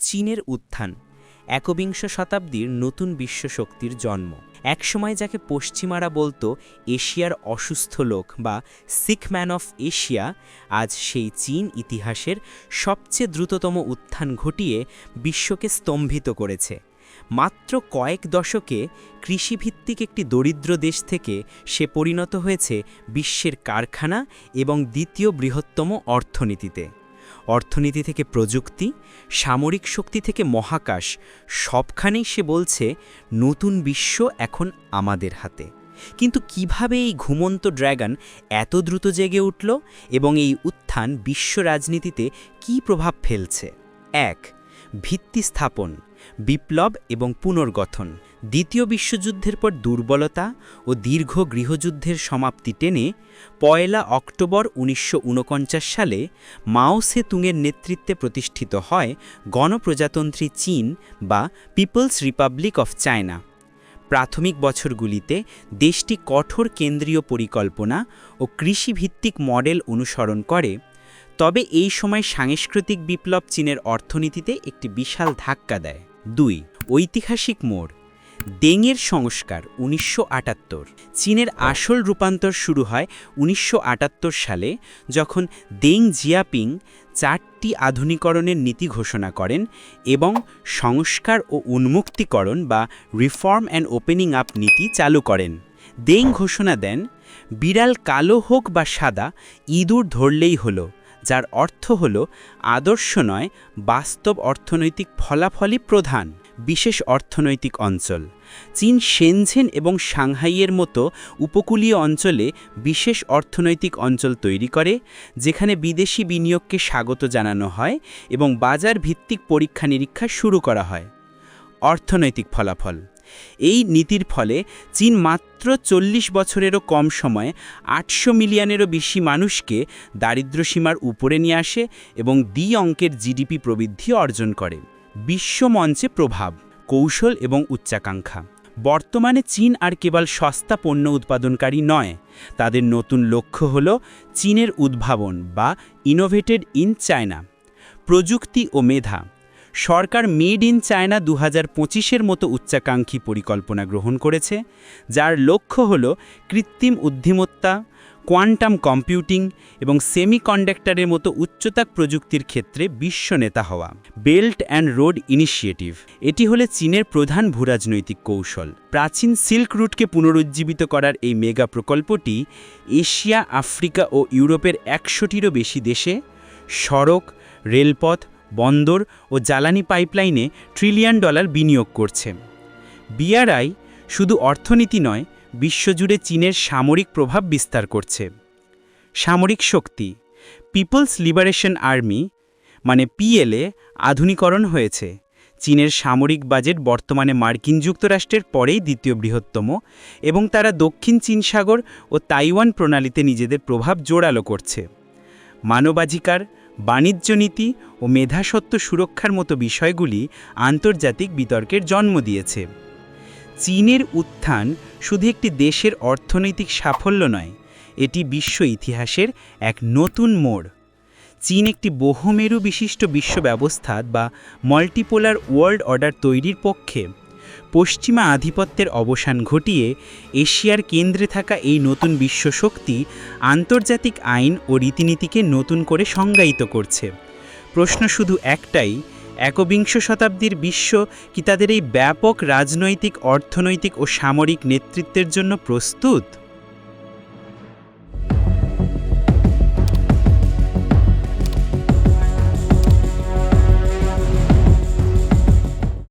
চীনের উত্থান, একবিংশ শতাব্দীর নতুন বিশ্বশক্তির জন্ম। একসময় যাকে পশ্চিমারা বলতো এশিয়ার অসুস্থ লোক বা সিক ম্যান অফ এশিয়া আজ সেই চীন ইতিহাসের সবচেয়ে দ্রুততম উত্থান ঘটিয়ে বিশ্বকে স্তম্ভিত করেছে। মাত্র কয়েক দশকে কৃষিভিত্তিক একটি দরিদ্র দেশ থেকে সে পরিণত হয়েছে বিশ্বের কারখানা এবং দ্বিতীয় বৃহত্তম অর্থনীতিতে। অর্থনীতি থেকে প্রযুক্তি, সামরিক শক্তি থেকে মহাকাশ, সবখানেই সে বলছে, নতুন বিশ্ব এখন আমাদের হাতে। কিন্তু কীভাবে এই ঘুমন্ত ড্র্যাগন এত দ্রুত জেগে উঠল এবং এই উত্থান বিশ্ব রাজনীতিতে কী প্রভাব ফেলছে? এক, ভিত্তি স্থাপন, বিপ্লব এবং পুনর্গঠন। দ্বিতীয় বিশ্বযুদ্ধের পর দুর্বলতা ও দীর্ঘ গৃহযুদ্ধের সমাপ্তি টেনে পয়লা অক্টোবর উনিশশো উনপঞ্চাশ সালে মাও সে তুংয়ের নেতৃত্বে প্রতিষ্ঠিত হয় গণপ্রজাতন্ত্রী চীন বা পিপলস রিপাবলিক অফ চায়না। প্রাথমিক বছরগুলিতে দেশটি কঠোর কেন্দ্রীয় পরিকল্পনা ও কৃষিভিত্তিক মডেল অনুসরণ করে, তবে এই সময় সাংস্কৃতিক বিপ্লব চীনের অর্থনীতিতে একটি বিশাল ধাক্কা দেয়। দুই, ঐতিহাসিক মোড়। দেংয়ের সংস্কার উনিশশো আটাত্তর। চীনের আসল রূপান্তর শুরু হয় উনিশশো আটাত্তর সালে যখন দেং জিয়াপিং চারটি আধুনিকরণের নীতি ঘোষণা করেন এবং সংস্কার ও উন্মুক্তিকরণ বা রিফর্ম অ্যান্ড ওপেনিং আপ নীতি চালু করেন। দেং ঘোষণা দেন, বিড়াল কালো হোক বা সাদা, ইঁদুর ধরলেই হলো, যার অর্থ হল আদর্শ নয়, বাস্তব অর্থনৈতিক ফলাফলই প্রধান। বিশেষ অর্থনৈতিক অঞ্চল। চীন সেনঝেন এবং সাংহাইয়ের মতো উপকূলীয় অঞ্চলে বিশেষ অর্থনৈতিক অঞ্চল তৈরি করে, যেখানে বিদেশি বিনিয়োগকে স্বাগত জানানো হয় এবং বাজার ভিত্তিক পরীক্ষা নিরীক্ষা শুরু করা হয়। অর্থনৈতিক ফলাফল। এই নীতির ফলে চীন মাত্র চল্লিশ বছরেরও কম সময়ে আটশো মিলিয়নেরও বেশি মানুষকে দারিদ্র্যসীমার উপরে নিয়ে আসে এবং দ্বি অঙ্কের জিডিপি প্রবৃদ্ধি অর্জন করে। বিশ্বমঞ্চে প্রভাব, কৌশল এবং উচ্চাকাঙ্ক্ষা। বর্তমানে চীন আর কেবল সস্তা পণ্য উৎপাদনকারী নয়, তাদের নতুন লক্ষ্য হল চীনের উদ্ভাবন বা ইনোভেটেড ইন চায়না প্রযুক্তি ও মেধা। সরকার মেড ইন চায়না দু হাজার মতো উচ্চাকাঙ্ক্ষী পরিকল্পনা গ্রহণ করেছে, যার লক্ষ্য হল কৃত্রিম উদ্ধিমত্তা কোয়ান্টাম কম্পিউটিং এবং সেমিকন্ডাক্টরের মতো উচ্চতাক প্রযুক্তির ক্ষেত্রে বিশ্ব নেতা হওয়া। Belt and road initiative. এটি হলে চীনের প্রধান ভূরাজনৈতিক কৌশল। প্রাচীন সিল্ক রুটকে পুনরুজ্জীবিত করার এই মেগা প্রকল্পটি এশিয়া, আফ্রিকা ও ইউরোপের একশোটিরও বেশি দেশে সড়ক, রেলপথ, বন্দর ও জ্বালানি পাইপলাইনে ট্রিলিয়ন ডলার বিনিয়োগ করছে। বিআরআই শুধু অর্থনীতি নয় বিশ্বজুড়ে চীনের সামরিক প্রভাব বিস্তার করছে। সামরিক শক্তি, পিপলস লিবারেশন আর্মি মানে পিএলএ, আধুনিকরণ হয়েছে। চীনের সামরিক বাজেট বর্তমানে মার্কিন যুক্তরাষ্ট্রের পরেই দ্বিতীয় বৃহত্তম এবং তারা দক্ষিণ চীন সাগর ও তাইওয়ান প্রণালীতে নিজেদের প্রভাব জোরালো করছে। মানবাধিকার, বাণিজ্য নীতি ও মেধাসত্ব সুরক্ষার মতো বিষয়গুলি আন্তর্জাতিক বিতর্কের জন্ম দিয়েছে। চীনের উত্থান শুধু একটি দেশের অর্থনৈতিক সাফল্য নয়, এটি বিশ্ব ইতিহাসের এক নতুন মোড়। চীন একটি বহুমেরু বিশিষ্ট বিশ্ব ব্যবস্থা বা মাল্টিপোলার ওয়ার্ল্ড অর্ডার তৈরির পক্ষে পশ্চিমা আধিপত্যের অবসান ঘটিয়ে এশিয়ার কেন্দ্রে থাকা এই নতুন বিশ্বশক্তি আন্তর্জাতিক আইন ও রীতিনীতিকে নতুন করে সংজ্ঞায়িত করছে। প্রশ্ন শুধু একটাই একবিংশ শতাব্দীর বিশ্ব কি তাদের এই ব্যাপক রাজনৈতিক অর্থনৈতিক ও সামরিক নেতৃত্বের জন্য প্রস্তুত?